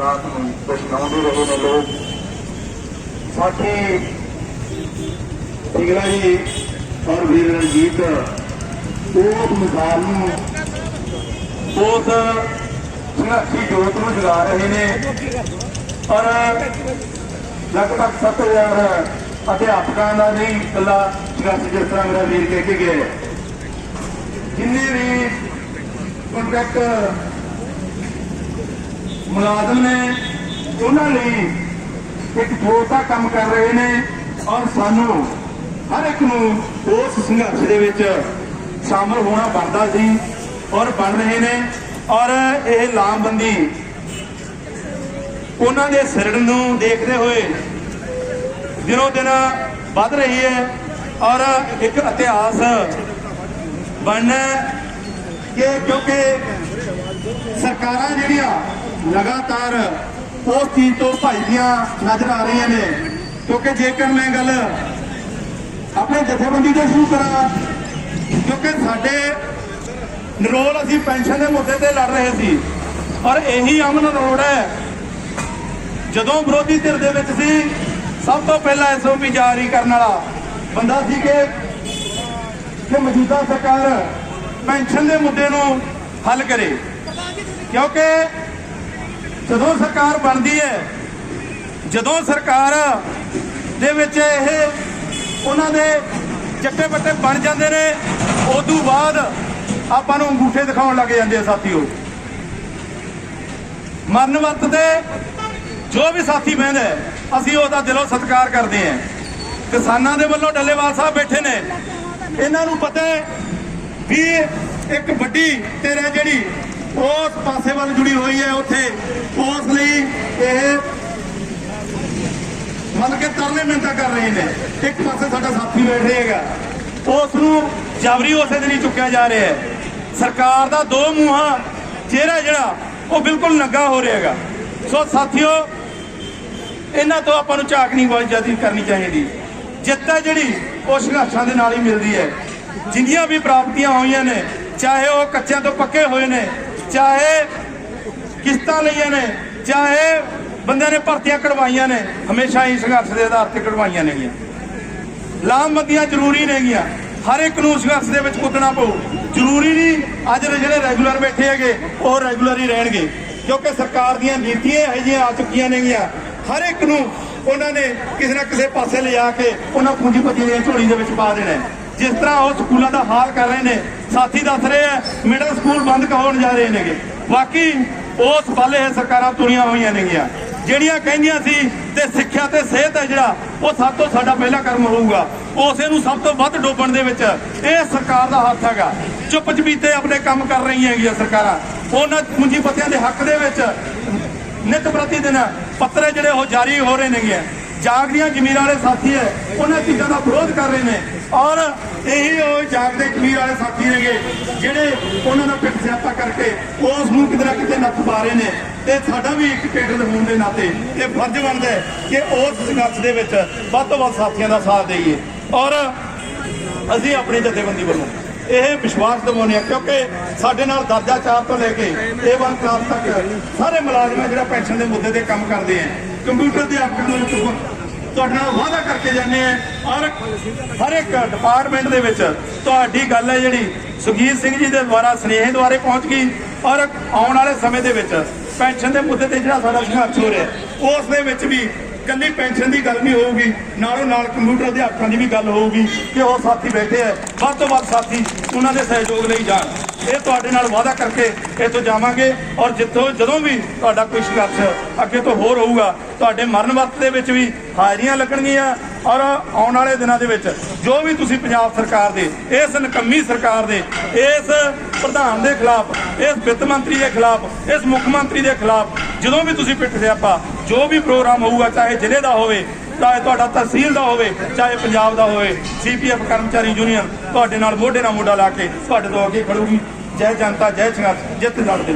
ਰਾਤ ਨੂੰ ਪਛਤਾਉਂਦੇ ਰਹੇ ਨੇ ਲੋਕ। ਸਾਥੀ ਪਿਗਲਾ ਜੀ ਔਰ ਵੀਰ ਰਣਜੀਤ ਉਹ ਮਿਸਾਲ ਨੂੰ ਉਸ ਸੰਘਰਸ਼ੀ ਜੋਤ ਨੂੰ ਜਗਾ ਰਹੇ ਨੇ। ਔਰ ਲਗਭਗ 7000 ਅਧਿਆਪਕਾਂ ਦਾ ਨਹੀਂ, ਇਕੱਲਾ ਸੰਘਰਸ਼ ਜਿਸ ਤਰ੍ਹਾਂ ਮੇਰਾ ਵੀਰ ਕਹਿ ਕੇ ਗਿਆ ਜਿੰਨੇ ਵੀ ਕੰਟਰੈਕਟ ਮੁਲਾਜ਼ਮ ਨੇ, ਉਹਨਾਂ ਲਈ ਇੱਕ ਛੋਟਾ ਕੰਮ ਕਰ ਰਹੇ ਨੇ ਔਰ ਸਾਨੂੰ ਹਰ ਇੱਕ ਨੂੰ ਉਸ ਸੰਘਰਸ਼ ਦੇ ਵਿੱਚ ਸ਼ਾਮਲ ਹੋਣਾ ਬਣਦਾ ਸੀ ਔਰ ਬਣ ਰਹੇ ਨੇ ਔਰ ਇਹ ਲਾਮਬੰਦੀ ਉਹਨਾਂ ਦੇ ਸਿਰੜ ਨੂੰ ਦੇਖਦੇ ਹੋਏ ਦਿਨੋ ਦਿਨ ਵੱਧ ਰਹੀ ਹੈ ਔਰ ਇੱਕ ਇਤਿਹਾਸ ਬਣਨਾ ਕਿ ਕਿਉਂਕਿ ਸਰਕਾਰਾਂ ਜਿਹੜੀਆਂ ਲਗਾਤਾਰ ਉਸ ਚੀਜ਼ ਤੋਂ ਭੱਜਦੀਆਂ ਨਜ਼ਰ ਆ ਰਹੀਆਂ ਨੇ। ਕਿਉਂਕਿ ਜੇਕਰ ਮੈਂ ਗੱਲ ਆਪਣੇ ਜਥੇਬੰਦੀ ਤੋਂ ਸ਼ੁਰੂ ਕਰਾਂ, ਕਿਉਂਕਿ ਸਾਡੇ ਨਰੋਲ ਅਸੀਂ ਪੈਨਸ਼ਨ ਦੇ ਮੁੱਦੇ ਤੇ ਲੜ ਰਹੇ ਸੀ, ਔਰ ਇਹੀ ਅਮਨ ਰੋਡ ਹੈ। ਜਦੋਂ ਵਿਰੋਧੀ ਧਿਰ ਦੇ ਵਿੱਚ ਸੀ, ਸਭ ਤੋਂ ਪਹਿਲਾਂ ਐਸਓਪੀ ਜਾਰੀ ਕਰਨ ਵਾਲਾ ਬੰਦਾ ਸੀ ਕਿ ਕਿ ਮੌਜੂਦਾ ਸਰਕਾਰ ਪੈਨਸ਼ਨ ਦੇ ਮੁੱਦੇ ਨੂੰ ਹੱਲ ਕਰੇ। ਕਿਉਂਕਿ ਜਦੋਂ ਸਰਕਾਰ ਬਣਦੀ ਹੈ, ਜਦੋਂ ਸਰਕਾਰ ਦੇ ਵਿੱਚ ਇਹ ਉਹਨਾਂ ਦੇ ਚੱਟੇ ਬੱਟੇ ਬਣ ਜਾਂਦੇ ਨੇ, ਉਦੋਂ ਬਾਅਦ ਆਪਾਂ ਨੂੰ ਅੰਗੂਠੇ ਦਿਖਾਉਣ ਲੱਗ ਜਾਂਦੇ ਆ ਸਾਥੀਓ। ਮਰਨ ਵਕਤ ਤੇ ਜੋ ਵੀ ਸਾਥੀ ਬਹਿੰਦਾ ਅਸੀਂ ਉਹਦਾ ਦਿਲੋਂ ਸਤਿਕਾਰ ਕਰਦੇ ਹਾਂ। ਕਿਸਾਨਾਂ ਦੇ ਵੱਲੋਂ ਡੱਲੇਵਾਲ ਸਾਹਿਬ ਬੈਠੇ ਨੇ। ਇਹਨਾਂ ਨੂੰ ਪਤਾ ਹੈ ਵੀ ਇੱਕ ਵੱਡੀ ਤੇਰੇ ਜਿਹੜੀ ਉਸ ਪਾਸੇ ਵੱਲ ਜੁੜੀ ਹੋਈ ਹੈ ਉੱਥੇ। ਉਸ ਲਈ ਇਹ ਮੰਨ ਕੇ ਤਰਲੇ ਮਿੰਤਾ ਕਰ ਰਹੇ ਨੇ। ਇੱਕ ਪਾਸੇ ਸਾਡਾ ਸਾਥੀ ਬੈਠ ਰਹੇਗਾ ਉਸ ਨੂੰ ਜਾਬਰੀ ਉਸੇ ਦੇ ਲਈ ਚੁੱਕਿਆ ਜਾ ਰਿਹਾ ਹੈ। ਸਰਕਾਰ ਦਾ ਦੋ ਮੂੰਹਾਂ, ਚਿਹਰਾ ਜਿਹੜਾ, ਉਹ ਬਿਲਕੁਲ ਨੰਗਾ ਹੋ ਰਿਹਾ ਹੈਗਾ। ਸੋ ਸਾਥੀਓ, ਇਹਨਾਂ ਤੋਂ ਆਪਾਂ ਨੂੰ ਝਾਕ ਨਹੀਂ ਬਹੁਤ ਕਰਨੀ ਚਾਹੀਦੀ। ਜਿੱਤ ਹੈ ਜਿਹੜੀ ਉਹ ਸੰਘਰਸ਼ਾਂ ਦੇ ਨਾਲ ਹੀ ਮਿਲਦੀ ਹੈ। ਜਿੰਨੀਆਂ ਵੀ ਪ੍ਰਾਪਤੀਆਂ ਹੋਈਆਂ ਨੇ, ਚਾਹੇ ਉਹ ਕੱਚਿਆਂ ਤੋਂ ਪੱਕੇ ਹੋਏ ਨੇ ਚਾਹੇ ਕਿਸ਼ਤਾਂ ਲਈਆਂ ਨੇ, ਚਾਹੇ ਬੰਦਿਆਂ ਨੇ ਭਰਤੀਆਂ ਕਢਵਾਈਆਂ ਨੇ, ਹਮੇਸ਼ਾ ਹੀ ਸੰਘਰਸ਼ ਦੇ ਆਧਾਰ ਤੇ ਕਢਵਾਈਆਂ ਨੇਗੀਆਂ। ਲਾਮਬੰਦੀਆਂ ਜ਼ਰੂਰੀ ਨੇਗੀਆਂ। ਹਰ ਇੱਕ ਨੂੰ ਸੰਘਰਸ਼ ਦੇ ਵਿੱਚ ਕੁੱਦਣਾ ਪਊ। ਜ਼ਰੂਰੀ ਨਹੀਂ, ਅੱਜ ਜਿਹੜੇ ਰੈਗੂਲਰ ਬੈਠੇ ਹੈਗੇ, ਉਹ ਰੈਗੂਲਰ ਹੀ ਰਹਿਣਗੇ। ਕਿਉਂਕਿ ਸਰਕਾਰ ਦੀਆਂ ਨੀਤੀਆਂ ਇਹੋ ਜਿਹੀਆਂ ਆ ਚੁੱਕੀਆਂ ਨੇਗੀਆਂ। ਹਰ ਇੱਕ ਨੂੰ ਉਹਨਾਂ ਨੇ ਕਿਸੇ ਨਾ ਕਿਸੇ ਪਾਸੇ ਲਿਜਾ ਕੇ ਉਹਨਾਂ ਪੂੰਜੀਪਤੀ ਦੀਆਂ ਝੋਲੀ ਦੇ ਵਿੱਚ ਪਾ ਦੇਣਾ ਜਿਸ ਤਰ੍ਹਾਂ ਉਹ ਸਕੂਲਾਂ ਦਾ ਹਾਲ ਕਰ ਰਹੇ ਨੇ, ਸਾਥੀ ਦੱਸ ਰਹੇ ਆ ਮਿਡਲ ਸਕੂਲ ਬੰਦ ਹੋਣ ਜਾ ਰਹੇ ਨੇਗੇ। ਬਾਕੀ ਉਸ ਵੱਲ ਇਹ ਸਰਕਾਰਾਂ ਤੁਰੀਆਂ ਹੋਈਆਂ ਨੇਗੀਆਂ। ਜਿਹੜੀਆਂ ਕਹਿੰਦੀਆਂ ਸੀ ਤੇ ਸਿੱਖਿਆ ਤੇ ਸਿਹਤ ਹੈ ਜਿਹੜਾ, ਉਹ ਸਭ ਤੋਂ ਸਾਡਾ ਪਹਿਲਾ ਕਰਮ ਹੋਊਗਾ। ਉਸੇ ਨੂੰ ਸਭ ਤੋਂ ਵੱਧ ਡੋਬਣ ਦੇ ਵਿੱਚ ਇਹ ਸਰਕਾਰ ਦਾ ਹੱਥ ਹੈਗਾ। ਚੁੱਪ ਚਪੀਤੇ ਆਪਣੇ ਕੰਮ ਕਰ ਰਹੀਆਂ ਹੈਗੀਆਂ ਸਰਕਾਰਾਂ। ਉਹਨਾਂ ਪੂੰਜੀਪਤੀਆਂ ਦੇ ਹੱਕ ਦੇ ਵਿੱਚ ਨਿਤ ਪ੍ਰਤੀ ਦਿਨ ਪੱਤਰੇ ਜਿਹੜੇ ਉਹ ਜਾਰੀ ਹੋ ਰਹੇ ਨੇਗੇ ਜਾਗਦੀਆਂ ਜ਼ਮੀਰ ਵਾਲੇ ਸਾਥੀ ਹੈ, ਉਹਨਾਂ ਚੀਜ਼ਾਂ ਦਾ ਵਿਰੋਧ ਕਰ ਰਹੇ ਨੇ। ਔਰ ਇਹੀ ਉਹ ਜਾਗਦੇ ਜ਼ਮੀਰ ਵਾਲੇ ਸਾਥੀ ਨੇਗੇ, ਜਿਹੜੇ ਉਹਨਾਂ ਦਾ ਪਿੱਠ ਸਿਆਪਾ ਕਰਕੇ ਉਸ ਨੂੰ ਕਿਤੇ ਨਾ ਕਿਤੇ ਨੱਥ ਪਾ ਰਹੇ ਨੇ। ਤੇ ਸਾਡਾ ਵੀ ਇੱਕ ਕੇਡਰ ਹੋਣ ਦੇ ਨਾਤੇ ਇਹ ਫਰਜ਼ ਬਣਦਾ ਹੈ ਕਿ ਉਸ ਸੰਘਰਸ਼ ਦੇ ਵਿੱਚ ਵੱਧ ਤੋਂ ਵੱਧ ਸਾਥੀਆਂ ਦਾ ਸਾਥ ਦੇਈਏ। ਔਰ ਅਸੀਂ ਆਪਣੀ ਜਥੇਬੰਦੀ ਵੱਲੋਂ ਇਹ ਵਿਸ਼ਵਾਸ ਦਿਵਾਉਂਦੇ ਹਾਂ, ਕਿਉਂਕਿ ਸਾਡੇ ਨਾਲ ਦਰਜਾ ਚਾਰ ਤੋਂ ਲੈ ਕੇ A1 ਕਲਾਸ ਤੱਕ ਸਾਰੇ ਮੁਲਾਜ਼ਮ ਆ ਜਿਹੜਾ ਪੈਨਸ਼ਨ ਦੇ ਮੁੱਦੇ ਤੇ ਕੰਮ ਕਰਦੇ ਆ ਕੰਪਿਊਟਰ ਦੇ ਆਕੜ ਨੂੰ ਤੁਹਾਡੇ ਨਾਲ ਵਾਅਦਾ ਕਰਕੇ ਜਾਂਦੇ ਆ ਔਰ ਹਰ ਇੱਕ ਡਿਪਾਰਟਮੈਂਟ ਦੇ ਵਿੱਚ ਤੁਹਾਡੀ ਗੱਲ ਹੈ ਜਿਹੜੀ ਸੁਖੀਰ ਸਿੰਘ ਜੀ ਦੇ ਦੁਆਰਾ ਸਨੇਹ ਦੁਆਰੇ ਪਹੁੰਚ ਗਈ। ਔਰ ਆਉਣ ਵਾਲੇ ਸਮੇਂ ਦੇ ਵਿੱਚ ਪੈਨਸ਼ਨ ਦੇ ਮੁੱਦੇ ਤੇ ਜਿਹੜਾ ਸਾਡਾ ਸੰਘਰਸ਼ ਹੋ ਰਿਹਾ ਉਸ ਦੇ ਵਿੱਚ ਵੀ ਕੱਲੀ ਪੈਨਸ਼ਨ ਦੀ ਗੱਲ ਨਹੀਂ ਹੋਊਗੀ, ਨਾਲੋਂ ਨਾਲ ਕੰਪਿਊਟਰ ਅਧਿਆਪਕਾਂ ਦੀ ਵੀ ਗੱਲ ਹੋਊਗੀ ਕਿ ਉਹ ਸਾਥੀ ਬੈਠੇ ਆ ਵੱਧ ਤੋਂ ਵੱਧ ਸਾਥੀ ਉਹਨਾਂ ਦੇ ਸਹਿਯੋਗ ਲਈ ਜਾਣ। ਇਹ ਤੁਹਾਡੇ ਨਾਲ ਵਾਅਦਾ ਕਰਕੇ ਇੱਥੋਂ ਜਾਵਾਂਗੇ ਔਰ ਜਿੱਥੋਂ ਜਦੋਂ ਵੀ ਤੁਹਾਡਾ ਕੋਈ ਸੰਘਰਸ਼ ਅੱਗੇ ਤੋਂ ਹੋਰ ਹੋਊਗਾ, ਤੁਹਾਡੇ ਮਰਨ ਵਕਤ ਦੇ ਵਿੱਚ ਵੀ ਹਾਜ਼ਰੀਆਂ ਲੱਗਣਗੀਆਂ ਔਰ ਆਉਣ ਵਾਲੇ ਦਿਨਾਂ ਦੇ ਵਿੱਚ ਜੋ ਵੀ ਤੁਸੀਂ ਪੰਜਾਬ ਸਰਕਾਰ ਦੇ, ਇਸ ਨਕੰਮੀ ਸਰਕਾਰ ਦੇ, ਇਸ ਪ੍ਰਧਾਨ ਦੇ ਖਿਲਾਫ, ਇਸ ਵਿੱਤ ਮੰਤਰੀ ਦੇ ਖਿਲਾਫ, ਇਸ ਮੁੱਖ ਮੰਤਰੀ ਦੇ ਖਿਲਾਫ, ਜਦੋਂ ਵੀ ਤੁਸੀਂ ਪਿੱਠ ਸਿਆਪਾ, ਜੋ ਵੀ ਪ੍ਰੋਗਰਾਮ ਹੋਊਗਾ, ਚਾਹੇ ਜ਼ਿਲ੍ਹੇ ਦਾ ਹੋਵੇ ਚਾਹੇ ਤੁਹਾਡਾ ਤਹਿਸੀਲ ਦਾ ਹੋਵੇ, ਚਾਹੇ ਪੰਜਾਬ ਦਾ ਹੋਵੇ ਸੀਪੀਐਫ ਕਰਮਚਾਰੀ ਯੂਨੀਅਨ ਤੁਹਾਡੇ ਨਾਲ ਮੋਢੇ ਨਾਲ ਮੋਢਾ ਲਾ ਕੇ ਤੁਹਾਡੇ ਤੋਂ ਅੱਗੇ ਖੜੂਗੀ। ਜੈ ਜਨਤਾ, ਜੈ ਸੰਘਰਸ਼ ਜਿੱਤ ਲੜਦੇ